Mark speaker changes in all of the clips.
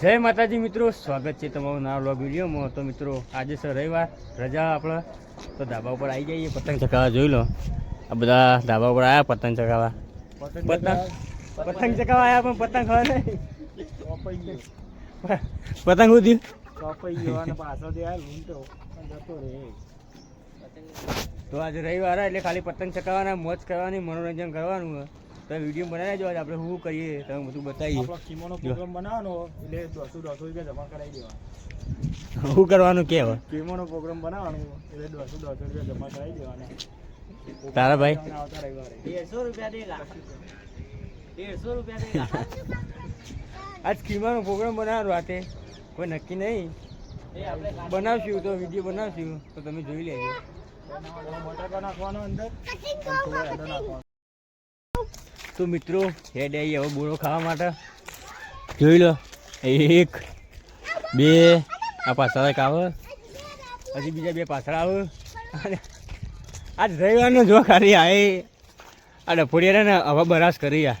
Speaker 1: જય માતાજી મિત્રો સ્વાગત છે તમારું નવા વ્લોગ વિડીયોમાં. તો મિત્રો આજે સર રવિવાર રજા આપણે. તો ધાબા ઉપર આવી જઈએ પતંગ ચકાવવા જોઈ લો. આ બધા ધાબા ઉપર આવ્યા પતંગ ચગાવવા. પતંગ પતંગ ચકાવવા આવ્યા પણ પતંગ નહીં. પતંગ ઉધી તો આજે રવિવાર એટલે ખાલી પતંગ ચકાવવાના મોજ કરવાની મનોરંજન કરવાનું. તમે વીડિયો બનાવી દેજો આપણે શું કરીએ તમે બધું બતાવીએ.
Speaker 2: આપણો કીમોનો પ્રોગ્રામ બનાવવાનો એટલે દોઢસો દોઢસો રૂપિયા જમા કરાવી દેવા
Speaker 1: શું કરવાનું કે હવે?
Speaker 2: કીમોનો પ્રોગ્રામ બનાવવાનો એટલે દોઢસો દોઢસો રૂપિયા જમા કરાવી દેવાના.
Speaker 1: તારા ભાઈ?
Speaker 3: દેડસો રૂપિયા દેલા દેડસો રૂપિયા દેલા
Speaker 1: આજ કીમાનો પ્રોગ્રામ બનાવવાનો રાતે. કોઈ નક્કી નહીં? બનાવશું તો વીડિયો બનાવશું તો તમે જોઈ લેજો.
Speaker 2: બટાકા નાખવાનો અંદર.
Speaker 1: તો મિત્રો હેડ આવી હવે બોરો ખાવા માટે. જોઈ લો, એક, બે, આ પાછળ એક આવે. પછી બીજા બે પાછળ આવે. અને આજ રવિવારનો જો ખાલી આ આ ડફોડિયાને હવે બરાશ કરી આ.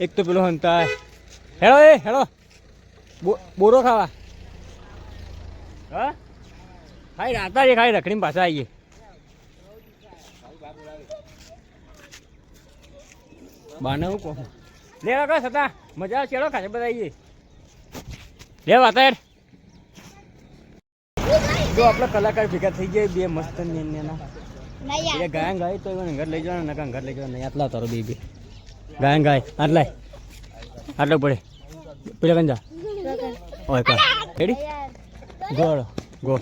Speaker 1: એક તો પેલો હંતા હેડો એ હેડો બોરો ખાવા. હા? ખાઈ, રાતા એ ખાઈ રખડીને પાછા આવીએ. બાને હું કહું? લે કાકા સતા મજા આવે ચેડો ખાશે બધા આવીએ લે વાતા યાર જો આપણે કલાકાર ભેગા થઈ જાય બે મસ્ત નેના એટલે ગાયન ગાય તો એને ઘર લઈ જવાના નકા ઘર લઈ જવાના નહીં આટલા તારો બે બે ગાયન ગાય આટલાય આટલો પડે. પેલા કંજા ઓય કા. રેડી ગોળ ગો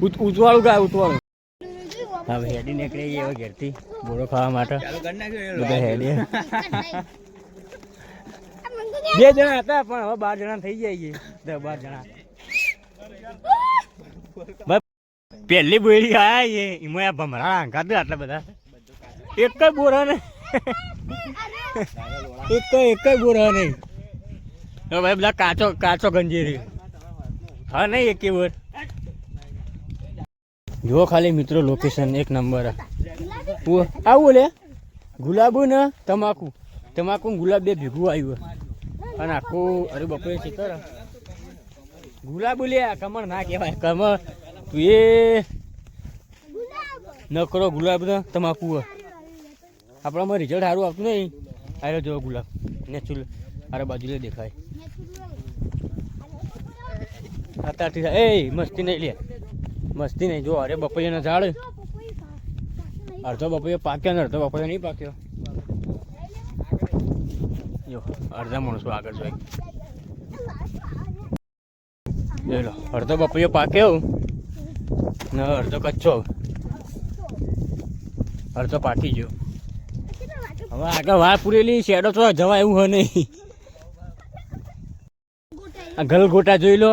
Speaker 1: ઉત- ઉતવાળું ગાય ઉતવાળું. હવે હેડી નીકળી ગઈ હવે ઘેરથી બોરો ખાવા માટે. બધા હેડી. બે જણા હતા પણ હવે બાર જણા થઈ જાય છે. દસ બાર જણા. પહેલી બોરી આયા છે. એમાં આ ભમરા કાઢે આટલા બધા. એક જ બોરા ને. એક એક જ બોરા નહીં હવે ભાઈ બધા કાચો કાચો ગંજીરી હા નહીં એક બોર. જો ખાલી મિત્રો લોકેશન એક નંબર આવું લે. ગુલાબુ ને તમાકુ. તમાકુ ગુલાબ બે ભેગું આવ્યું અને આખું અરે બપોરે ચિત્ર ગુલાબુ લે કમળ ના કહેવાય. કમળ. તું એ નકરો ગુલાબ ને તમાકુ આપણામાં રિઝલ્ટ સારું આવતું નહીં. અરે જો ગુલાબ. નેચરલ. અરે બાજુ લે દેખાય. અત્યારથી એ, મસ્તી નહીં લે. મસ્તી નહીં જો અરે બપૈયાના ઝાડ. અડધો બપૈયો પાક્યો ને અડધો બપૈયો નહીં પાક્યો. જો અડધા માણસો આગળ જોઈ લો અડધો બપૈયો પાક્યો. ને અડધો કચ્છો. અડધો પાકી ગયો. હવે આગળ વાર પૂરેલી શેડો તો જવા એવું હોય નહીં. આ ગલગોટા જોઈ લો.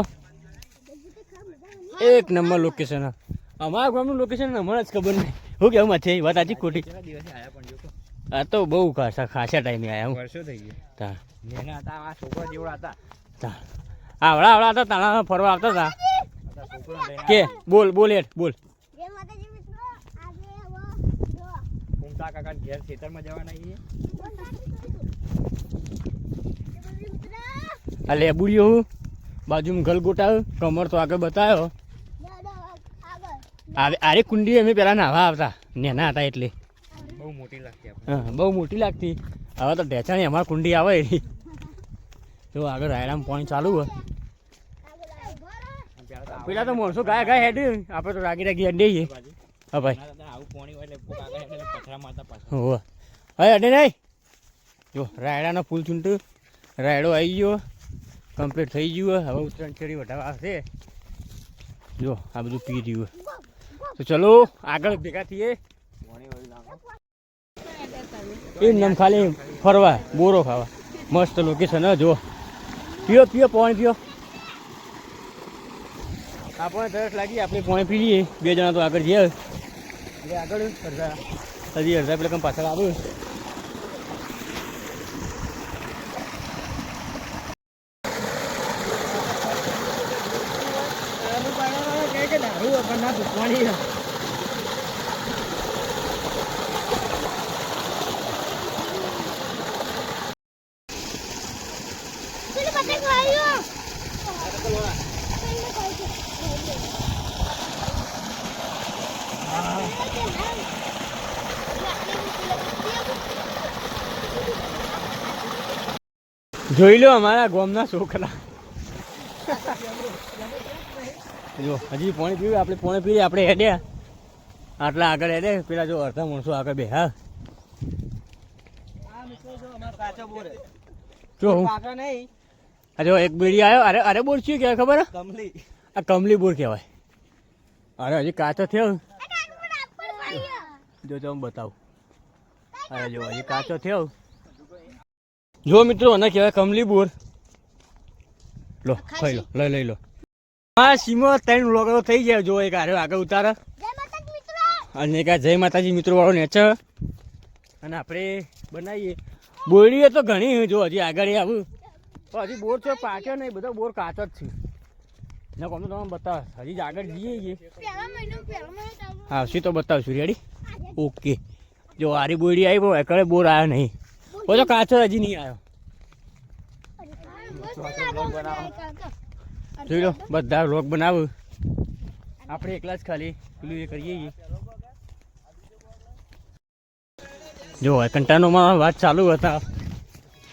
Speaker 1: એક નંબર લોકેશન અમારા ગામનું લોકેશન હમણાં જ ખબર નહીં. હું કેવું માં છે વાત આજી ખોટી? આ તો બહુ ખાસા ખાસા ટાઈમે આવ્યા હું.
Speaker 2: વર્ષો થઈ ગયા.
Speaker 1: તા.
Speaker 2: નેના હતા આ છોકરા જેવડા હતા.
Speaker 1: તા. આવડા આવડા હતા તાણા ફરવા આવતા હતા. કે બોલ બોલ હેઠ બોલ.
Speaker 2: કાકા ઘેર ખેતરમાં જવાના
Speaker 1: લેબુડીઓ હું. બાજુમાં ગલગોટા કમર તો આગળ બતાવ્યો આરે કુંડી અમે પેલા નાવા આવતા. નેના હતા એટલે.
Speaker 2: બહુ મોટી લાગતી
Speaker 1: હા બહુ મોટી લાગતી. હવે તો ઢેચાણી અમારી કુંડી આવે. એની જો આગળ રાયરામ પોઈન્ટ ચાલુ હોય. પેલા તો માણસો ગાય ગાય હેડી. આપણે તો રાગી રાગી હેડી જઈએ હા ભાઈ. હોવે હવે અડે નહીં. જો રાયડાનો ફૂલ ચૂંટ રાયડો આવી ગયો. કમ્પ્લીટ થઈ ગયું. હવે ઉત્તરાયણ ચેડી વટાવા આવશે. જો આ બધું પી રહ્યું તો ચલો, આગળ ભેગા થઈએ.
Speaker 2: એ વાળી લાવો
Speaker 1: એમ નામ ખાલી ફરવા, બોરો ખાવા. મસ્ત લોકેશન જો પીઓ પીઓ, પાણી પીઓ. આપણે તરસ લાગી, આપણે પાણી પી લઈએ. બે જણા તો આગળ જઈએ. એટલે આગળ અડધા, હજી અડધા પેલા કમ પાછળ આવે.
Speaker 4: કાકા
Speaker 1: જોઈ લો અમારા ગોમના છોકરા. જો હજી પાણી પીવું આપણે પાણી પીએ આપણે હેડ્યા આટલા આગળ હેડે પેલા જો અડધા માણસો આગળ બે હા
Speaker 3: જો બોર
Speaker 1: જો હું. અરે જો એક બીડી આવ્યો અરે અરે બોર શું કહેવાય ખબર?
Speaker 3: કમલી.
Speaker 1: આ કમલી બોર કહેવાય. અરે હજી કાચો થયો. જો હું બતાવું. અરે જો હજી કાચો થયો. જો મિત્રો મને કહેવાય કમલી બોર લો ખાઈ લો લઈ લઈ લો. હા સીમો ત્રણ લોકો થઈ ગયા. જો એક આરે આગળ ઉતારે.
Speaker 4: જય માતા મિત્રો.
Speaker 1: અને એક આ જય માતાજી મિત્રો વાળો નેચર અને આપણે બનાવીએ. બોરીએ તો ઘણી જો હજી આગળ આવું. તો હજી બોર છે પાક્યો નહીં. બધો બોર કાચો જ છે. ને કોમ તો તમને બતાવ હજી આગળ જઈએ છીએ.
Speaker 4: ચાલુ
Speaker 1: આવશે તો બતાવશું. Ready okay. જો આરી બોરડી આવી બહુ એકડે બોર આવ્યો નહીં. બોલો કાચો હજી નહીં આવ્યો જોઈ લો, બધા રોગ બનાવું. આપણે એકલા જ ખાલી પેલું એ કરીએ જો કંટાનોમાં વાત ચાલુ હતા.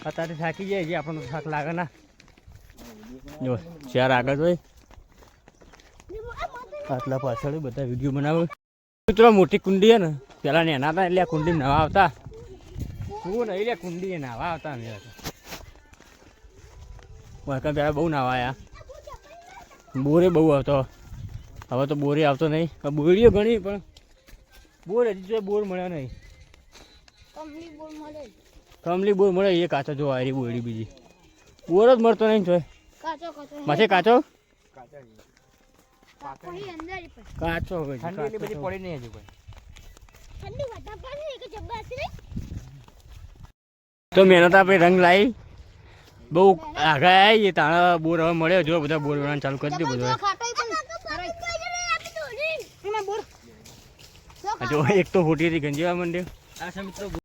Speaker 1: અત્યારે થાકી જાય છે આપણને થાક લાગે ના. જો ચાર આગળ હોય, આટલા પાછળ બધા વીડિયો બનાવે. મિત્રો મોટી કુંડી છે ને પેલા નેના હતા એટલે કુંડી નવા આવતા. શું નહીં લે કુંડી નાવા આવતા અમે વળકા પેલા બહુ નાવાયા આવ્યા બોરે બહુ આવતો. હવે તો બોરે આવતો નહીં. બોરીઓ ઘણી પણ બોર હજી તો બોર મળ્યા નહીં.
Speaker 4: કમલી બોલ મળે.
Speaker 1: કમલી બોર મળે એ કાચો જો આરી બોરી બીજી. બોર જ મળતો નહીં જોય
Speaker 4: કાચો કાચો.
Speaker 1: માથે કાચો. કાચો. કાચો.
Speaker 3: પડી નહીં હજુ કોઈ
Speaker 4: ઠંડી વધારે પડે કે જબ્બા હશે
Speaker 1: તો મહેનત આપણે રંગ લાવી બહુ આગળ આવી તાણા બોર હવે મળ્યો. જો બધા બોર બનાવવાનું ચાલુ કરી દીધું બધું જો એક તો ફૂટી હતી ગંજીવા માંડ્યો.
Speaker 3: આ છે મિત્રો